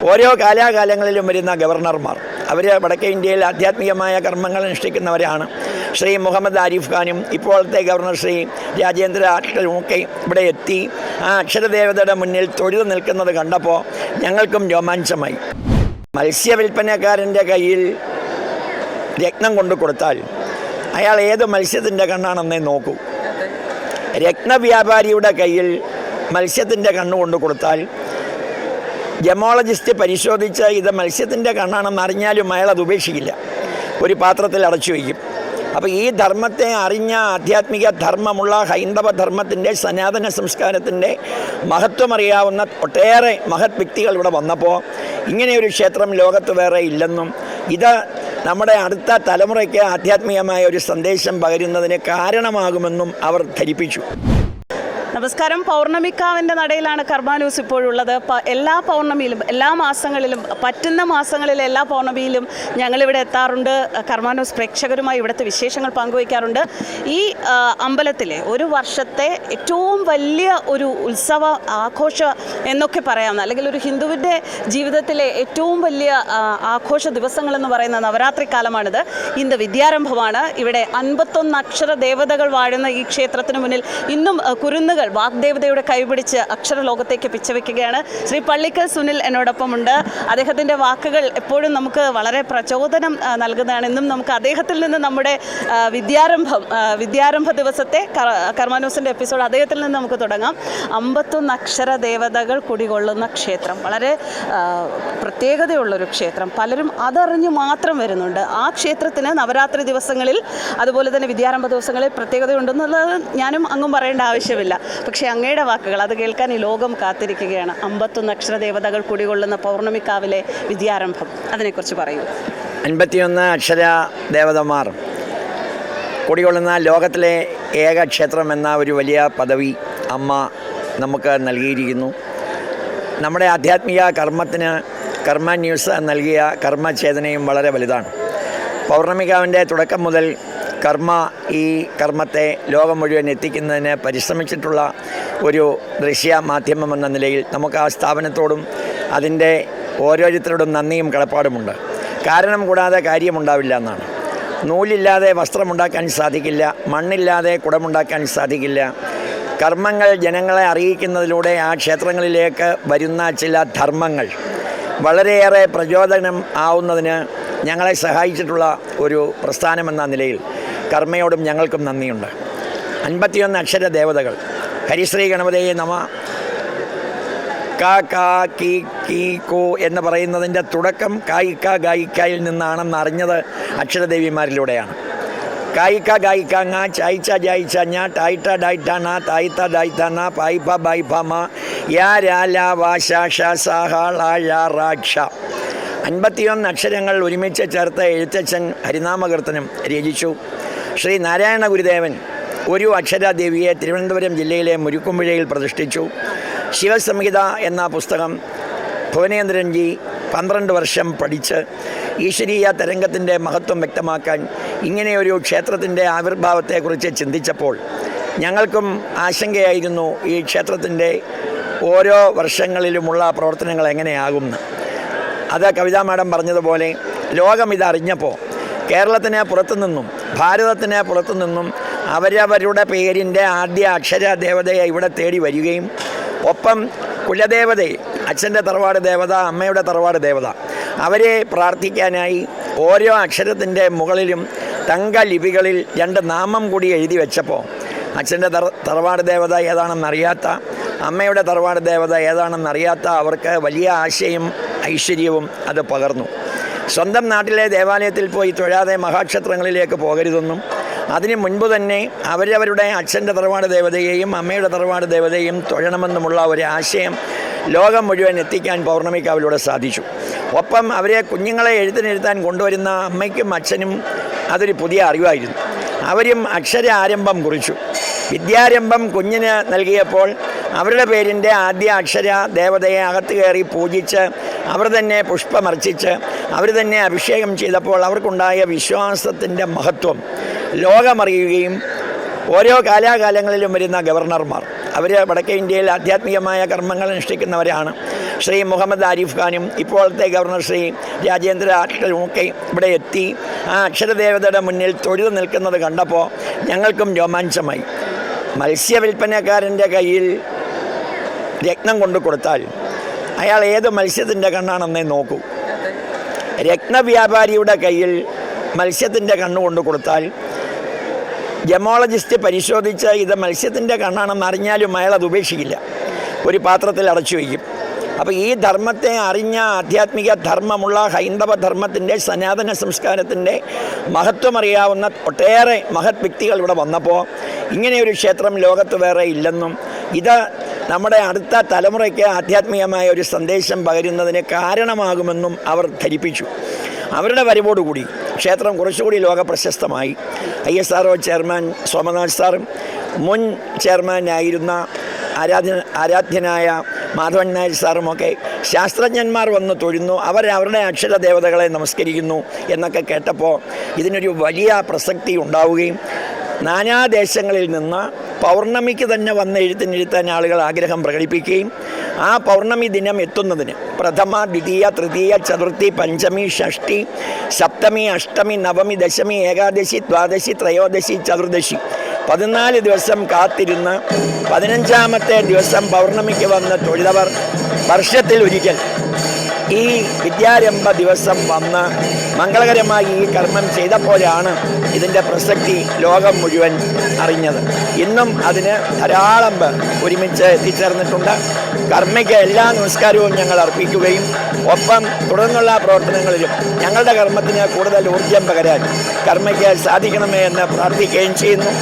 ഓരോ കാലാകാലങ്ങളിലും വരുന്ന ഗവർണർമാർ അവർ വടക്കേ ഇന്ത്യയിൽ ആധ്യാത്മികമായ കർമ്മങ്ങൾ അനുഷ്ഠിക്കുന്നവരാണ്. ശ്രീ മുഹമ്മദ് ആരിഫ് ഖാനും ഇപ്പോഴത്തെ ഗവർണർ ശ്രീ രാജേന്ദ്ര അക്ഷരമൊക്കെ ഇവിടെ എത്തി. ആ അക്ഷരദേവതയുടെ മുന്നിൽ തൊഴുതു നിൽക്കുന്നത് കണ്ടപ്പോൾ ഞങ്ങൾക്കും രോമാഞ്ചമായി. മത്സ്യവില്പനക്കാരന്റെ കയ്യിൽ രത്നം കൊണ്ടു കൊടുത്താൽ അയാൾ ഏത് മത്സ്യത്തിന്റെ കണ്ണാണെന്നേ നോക്കൂ. രത്നവ്യാപാരിയുടെ കയ്യിൽ മത്സ്യത്തിന്റെ കണ്ണ് കൊണ്ടു കൊടുത്താൽ ജമോളജിസ്റ്റ് പരിശോധിച്ച് ഇത് മത്സ്യത്തിന്റെ കണ്ണാണെന്ന് അറിഞ്ഞാലും അയാൾ അത് ഉപേക്ഷിക്കില്ല. ഒരു പാത്രത്തിൽ അടച്ചു വയ്ക്കും. അപ്പോൾ ഈ ധർമ്മത്തെ അറിഞ്ഞ ആധ്യാത്മിക ധർമ്മമുള്ള ഹൈന്ദവ ധർമ്മത്തിന്റെ സനാതന സംസ്കാരത്തിന്റെ മഹത്വമറിയാവുന്ന ഒട്ടേറെ മഹത് വ്യക്തികൾ ഇവിടെ വന്നപ്പോൾ ഇങ്ങനെയൊരു ക്ഷേത്രം ലോകത്ത് വേറെ ഇല്ലെന്നും ഇത് നമ്മുടെ അടുത്ത തലമുറയ്ക്ക് ആധ്യാത്മികമായ ഒരു സന്ദേശം പകരുന്നതിന് കാരണമാകുമെന്നും അവർ ധരിപ്പിച്ചു. നമസ്കാരം. പൗർണമിക്കാവിന്റെ നടയിലാണ് കർമാനൂസ് ഇപ്പോഴുള്ളത്. എല്ലാ പൗർണമിയിലും എല്ലാ മാസങ്ങളിലും പറ്റുന്ന മാസങ്ങളിലെ എല്ലാ പൗർണമിയിലും ഞങ്ങളിവിടെ എത്താറുണ്ട്. കർമാനൂസ് പ്രേക്ഷകരുമായി ഇവിടുത്തെ വിശേഷങ്ങൾ പങ്കുവയ്ക്കാറുണ്ട്. ഈ അമ്പലത്തിലെ ഒരു വർഷത്തെ ഏറ്റവും വലിയ ഒരു ഉത്സവ ആഘോഷ എന്നൊക്കെ പറയാം അല്ലെങ്കിൽ ഒരു ഹിന്ദുവിന്റെ ജീവിതത്തിലെ ഏറ്റവും വലിയ ആഘോഷ ദിവസങ്ങളെന്ന് പറയുന്ന നവരാത്രി കാലമാണിത്. ഇന്ന് വിദ്യാരംഭമാണ്. ഇവിടെ അൻപത്തൊന്ന് അക്ഷര ദേവതകൾ വാഴുന്ന ഈ ക്ഷേത്രത്തിന് മുന്നിൽ ഇന്നും ആ, കുരുന്നുകൾ വാഗ്ദേവതയുടെ കൈപിടിച്ച് അക്ഷരലോകത്തേക്ക് പിച്ചവെക്കുകയാണ്. ശ്രീ പള്ളിക്കൽ സുനിൽ എന്നോടൊപ്പമുണ്ട്. അദ്ദേഹത്തിന്റെ വാക്കുകൾ എപ്പോഴും നമുക്ക് വളരെ പ്രചോദനം നൽകുന്നതാണ്. ഇന്നും നമുക്ക് അദ്ദേഹത്തിൽ നിന്ന് നമ്മുടെ വിദ്യാരംഭം വിദ്യാരംഭ ദിവസത്തെ കർ- കർമാനൂസിന്റെ എപ്പിസോഡ് അദ്ദേഹത്തിൽ നിന്ന് നമുക്ക് തുടങ്ങാം. അമ്പത്തൊന്ന് അക്ഷര ദേവതകൾ കുടികൊള്ളുന്ന ക്ഷേത്രം. വളരെ പ്രത്യേകതയുള്ളൊരു ക്ഷേത്രം. പലരും അതറിഞ്ഞു മാത്രം വരുന്നുണ്ട്. ആ ക്ഷേത്രത്തിന് നവരാത്രി ദിവസങ്ങളിൽ അതുപോലെ തന്നെ വിദ്യാരംഭ ദിവസങ്ങളിൽ പ്രത്യേകതയുണ്ടെന്നുള്ളത് ഞാനും അങ്ങും പറയേണ്ട ആവശ്യമില്ല. പക്ഷേ അങ്ങയുടെ വാക്കുകൾ അത് കേൾക്കാൻ ഈ ലോകം കാത്തിരിക്കുകയാണ്. അമ്പത്തൊന്ന് അക്ഷര ദേവതകൾ കുടികൊള്ളുന്ന പൗർണമിക്കാവിലെ വിദ്യാരംഭം. അതിനെക്കുറിച്ച് പറയൂ. അൻപത്തിയൊന്ന് അക്ഷര ദേവതമാർ കുടികൊള്ളുന്ന ലോകത്തിലെ ഏക ക്ഷേത്രം എന്ന ഒരു വലിയ പദവി അമ്മ നമുക്ക് നൽകിയിരിക്കുന്നു. നമ്മുടെ ആധ്യാത്മിക കർമ്മത്തിന് കർമ്മ ന്യൂസ് നൽകിയ കർമ്മചേതനയും വളരെ വലുതാണ്. പൗർണമികാവിന്റെ തുടക്കം മുതൽ കർമ്മ ഈ കർമ്മത്തെ ലോകം മുഴുവൻ എത്തിക്കുന്നതിന് പരിശ്രമിച്ചിട്ടുള്ള ഒരു ദൃശ്യ മാധ്യമം എന്ന നിലയിൽ നമുക്ക് ആ സ്ഥാപനത്തോടും അതിന്റെ ഓരോരുത്തരോടും നന്ദിയും കടപ്പാടുമുണ്ട്. കാരണം കൂടാതെ കാര്യമുണ്ടാവില്ല എന്നാണ്. നൂലില്ലാതെ വസ്ത്രമുണ്ടാക്കാൻ സാധിക്കില്ല മണ്ണില്ലാതെ കുടമുണ്ടാക്കാൻ സാധിക്കില്ല. കർമ്മങ്ങൾ ജനങ്ങളെ അറിയിക്കുന്നതിലൂടെ ആ ക്ഷേത്രങ്ങളിലേക്ക് വരുന്ന ചില ധർമ്മങ്ങൾ വളരെയേറെ പ്രചോദനം ആവുന്നതിന് ഞങ്ങളെ സഹായിച്ചിട്ടുള്ള ഒരു പ്രസ്ഥാനമെന്ന നിലയിൽ കർമ്മയോടും ഞങ്ങൾക്കും നന്ദിയുണ്ട്. അൻപത്തിയൊന്ന് അക്ഷര ദേവതകൾ. ഹരിശ്രീ ഗണപതിയെ നമ. ക കാ കി കീ കോ എന്ന് പറയുന്നതിന്റെ തുടക്കം കായിക്ക ഗായിക്കയിൽ നിന്നാണെന്ന് അറിഞ്ഞത് അക്ഷരദേവിമാരിലൂടെയാണ്. കായിക്ക ഗായിക്ക ങ ചായ്ച്ച ജായിച്ച ഞ ടായിട്ട ഡായിട്ട ന തായിത്ത ഡായിത്ത ന പായിപ്പ ബായിപ്പ മ യാ രാല വാ ശ ഷ സ ഹ ള ഴ അൻപത്തിയൊന്ന് അക്ഷരങ്ങൾ ഒരുമിച്ച് ചേർത്ത് എഴുത്തച്ഛൻ ഹരിനാമകീർത്തനം രചിച്ചു. ശ്രീ നാരായണ ഗുരുദേവൻ ഒരു അക്ഷരദേവിയെ തിരുവനന്തപുരം ജില്ലയിലെ മുരുക്കുമ്പുഴയിൽ പ്രതിഷ്ഠിച്ചു. ശിവസംഹിത എന്ന പുസ്തകം ഭുവനേന്ദ്രൻജി പന്ത്രണ്ട് വർഷം പഠിച്ച് ഈശ്വരീയ തരംഗത്തിന്റെ മഹത്വം വ്യക്തമാക്കാൻ ഇങ്ങനെയൊരു ക്ഷേത്രത്തിന്റെ ആവിർഭാവത്തെക്കുറിച്ച് ചിന്തിച്ചപ്പോൾ ഞങ്ങൾക്കും ആശങ്കയായിരുന്നു ഈ ക്ഷേത്രത്തിന്റെ ഓരോ വർഷങ്ങളിലുമുള്ള പ്രവർത്തനങ്ങൾ എങ്ങനെയാകുമെന്ന് അത് കവിതാ മാഡം പറഞ്ഞതുപോലെ ലോകം ഇതറിഞ്ഞപ്പോൾ കേരളത്തിന് പുറത്തു നിന്നും ഭാരതത്തിന് പുറത്തു നിന്നും അവരവരുടെ പേരിന്റെ ആദ്യ അക്ഷര ദേവതയെ ഇവിടെ തേടി വരികയും ഒപ്പം കുലദേവതയെ അച്ഛന്റെ തറവാട് ദേവത അമ്മയുടെ തറവാട് ദേവത അവരെ പ്രാർത്ഥിക്കാനായി ഓരോ അക്ഷരത്തിന്റെ മുകളിലും തങ്ക ലിപികളിൽ രണ്ട് നാമം കൂടി എഴുതി വെച്ചപ്പോൾ അച്ഛന്റെ തറ തറവാട് ദേവത ഏതാണെന്നറിയാത്ത അമ്മയുടെ തറവാട് ദേവത ഏതാണെന്നറിയാത്ത അവർക്ക് വലിയ ആശയും ഐശ്വര്യവും അത് പകർന്നു. സ്വന്തം നാട്ടിലെ ദേവാലയത്തിൽ പോയി തൊഴാതെ മഹാക്ഷേത്രങ്ങളിലേക്ക് പോകരുതെന്നും അതിനു മുൻപ് തന്നെ അവരവരുടെ അച്ഛന്റെ തറവാട് ദേവതയെയും അമ്മയുടെ തറവാട് ദേവതയെയും തൊഴണമെന്നുമുള്ള ഒരു ആശയം ലോകം മുഴുവൻ എത്തിക്കാൻ പൗർണമിക്കാവിലൂടെ സാധിച്ചു. ഒപ്പം അവരെ കുഞ്ഞുങ്ങളെ എഴുത്തിനെഴുത്താൻ കൊണ്ടുവരുന്ന അമ്മയ്ക്കും അച്ഛനും അതൊരു പുതിയ അറിവായിരുന്നു. അവരും അക്ഷര ആരംഭം കുറിച്ചു. വിദ്യാരംഭം കുഞ്ഞിന് നൽകിയപ്പോൾ അവരുടെ പേരിന്റെ ആദ്യ അക്ഷര ദേവതയെ അകത്ത് കയറി പൂജിച്ച് അവർ തന്നെ പുഷ്പമർച്ചിച്ച് അവർ തന്നെ അഭിഷേകം ചെയ്തപ്പോൾ അവർക്കുണ്ടായ വിശ്വാസത്തിന്റെ മഹത്വം. ലോകമറിയുകയും ഓരോ കാലാകാലങ്ങളിലും വരുന്ന ഗവർണർമാർ. അവർ വടക്കേ ഇന്ത്യയിൽ ആധ്യാത്മികമായ കർമ്മങ്ങൾ അനുഷ്ഠിക്കുന്നവരാണ്. ശ്രീ മുഹമ്മദ് ആരിഫ് ഖാനും ഇപ്പോഴത്തെ ഗവർണർ ശ്രീ രാജേന്ദ്ര ആട്ടലും ഒക്കെ ഇവിടെ എത്തി. ആ അക്ഷരദേവതയുടെ മുന്നിൽ തൊഴുതു നിൽക്കുന്നത് കണ്ടപ്പോൾ ഞങ്ങൾക്കും രോമാഞ്ചമായി. മത്സ്യവില്പനക്കാരന്റെ കയ്യിൽ രത്നം കൊണ്ടു കൊടുത്താൽ അയാൾ ഏത് മത്സ്യത്തിന്റെ കണ്ണാണെന്നേ നോക്കൂ. രത്നവ്യാപാരിയുടെ കയ്യിൽ മത്സ്യത്തിന്റെ കണ്ണ് കൊണ്ട് കൊടുത്താൽ ജമോളജിസ്റ്റ് പരിശോധിച്ച് ഇത് മത്സ്യത്തിന്റെ കണ്ണാണെന്ന് അറിഞ്ഞാലും അയാൾ അത് ഉപേക്ഷിക്കില്ല. ഒരു പാത്രത്തിൽ അടച്ചു വയ്ക്കും. അപ്പോൾ ഈ ധർമ്മത്തെ അറിഞ്ഞ ആധ്യാത്മിക ധർമ്മമുള്ള ഹൈന്ദവ ധർമ്മത്തിന്റെ സനാതന സംസ്കാരത്തിന്റെ മഹത്വമറിയാവുന്ന ഒട്ടേറെ മഹത് വ്യക്തികൾ ഇവിടെ വന്നപ്പോൾ ഇങ്ങനെയൊരു ക്ഷേത്രം ലോകത്ത് വേറെ ഇല്ലെന്നും ഇത് നമ്മുടെ അടുത്ത തലമുറയ്ക്ക് ആധ്യാത്മികമായ ഒരു സന്ദേശം പകരുന്നതിന് കാരണമാകുമെന്നും അവർ ധരിപ്പിച്ചു. അവരുടെ വരവോടുകൂടി ക്ഷേത്രം കുറച്ചുകൂടി ലോക പ്രശസ്തമായി I S R chairman Somnath സാറും മുൻ ചെയർമാനായിരുന്ന ആരാധ്യ ആരാധ്യനായ മാധവൻ നായർ സാറുമൊക്കെ ശാസ്ത്രജ്ഞന്മാർ വന്ന് തൊഴുന്നു. അവർ അവരുടെ അക്ഷര ദേവതകളെ നമസ്കരിക്കുന്നു എന്നൊക്കെ കേട്ടപ്പോൾ ഇതിനൊരു വലിയ പ്രസക്തി ഉണ്ടാവുകയും നാനാദേശങ്ങളിൽ നിന്ന് പൗർണമിക്ക് തന്നെ വന്ന് എഴുത്തിനെഴുത്താൻ ആളുകൾ ആഗ്രഹം പ്രകടിപ്പിക്കുകയും ആ പൗർണമി ദിനം എത്തുന്നതിന് പ്രഥമ ദ്വിതീയ തൃതീയ ചതുർത്ഥി പഞ്ചമി ഷഷ്ടി സപ്തമി അഷ്ടമി നവമി ദശമി ഏകാദശി ദ്വാദശി ത്രയോദശി ചതുർദശി. പതിനാല് ദിവസം കാത്തിരുന്ന് പതിനഞ്ചാമത്തെ ദിവസം പൗർണമിക്ക് വന്ന് തൊഴിലവർ വർഷത്തിൽ ഒരിക്കൽ ഈ വിദ്യാരംഭ ദിവസം വന്ന് മംഗളകരമായി ഈ കർമ്മം ചെയ്തപ്പോഴാണ് ഇതിന്റെ പ്രസക്തി ലോകം മുഴുവൻ അറിഞ്ഞത്. ഇന്നും അതിന് ധാരാളം പേർ ഒരുമിച്ച് എത്തിച്ചേർന്നിട്ടുണ്ട്. കർമ്മയ്ക്ക് എല്ലാ നമസ്കാരവും ഞങ്ങൾ അർപ്പിക്കുകയും ഒപ്പം തുടർന്നുള്ള പ്രവർത്തനങ്ങളിലും ഞങ്ങളുടെ കർമ്മത്തിന് കൂടുതൽ ഊർജം പകരാൻ കർമ്മയ്ക്ക് സാധിക്കണമേ എന്ന് പ്രാർത്ഥിക്കുകയും ചെയ്യുന്നു.